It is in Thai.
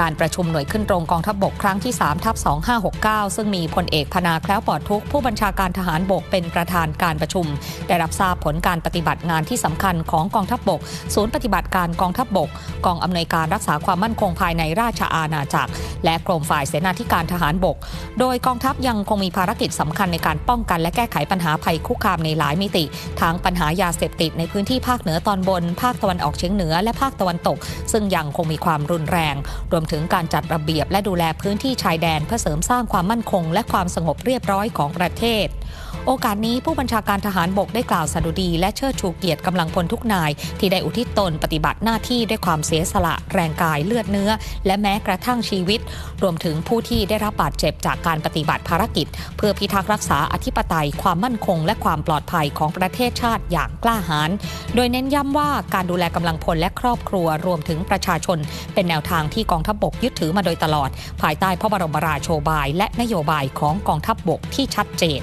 การประชุมหน่วยขึ้นตรงกองทัพบบกครั้งที่3ทับ2569 ซึ่งมีพลเอกพนาแคล้วปลอดทุกผู้บัญชาการทหารบกเป็นประธานการประชุม ได้รับทราบผลการปฏิบัติงานที่สำคัญของกองทัพบบก ศูนย์ปฏิบัติการกองทัพบบก กองอำนวยการรักษาความมั่นคงภายในราชอาณาจักร และกรมฝ่ายเสนาธิการทหารบก โดยกองทัพยังคงมีภารกิจสำคัญในการป้องกัน และแก้ไขปัญหาภัยคุกคามในหลายมิติ ทั้งปัญหายาเสพติดในพื้นที่ภาคเหนือตอนบน ภาคตะวันออกเฉียงเหนือ และภาคตะวันตก ซึ่งยังคงมีความรุนแรง รวมถึงการจัดระเบียบและดูแลพื้นที่ชายแดนเพื่อเสริมสร้างความมั่นคง และความสงบเรียบร้อยของประเทศ โอกาสนี้ผู้บัญชาการทหารบกได้กล่าวสดุดี และเชิดชูเกียรติกำลังพลทุกนาย ที่ได้อุทิศตนปฏิบัติหน้าที่ด้วยความเสียสละแรงกายเลือดเนื้อ และแม้กระทั่งชีวิต รวมถึงผู้ที่ได้รับบาดเจ็บจากการปฏิบัติภารกิจ เพื่อพิทักษ์รักษาอธิปไตย ความมั่นคง และความปลอดภัยของประเทศชาติอย่างกล้าหาญโดยเน้นย้ำว่าการดูแลกำลังพลและครอบครัวรวมถึงประชาชน เป็นแนวทางที่กองทัพบบกยึดถือมาโดยตลอด ภายใต้พระบรมราโชบาย และนโยบายของกองทัพบบกที่ชัดเจน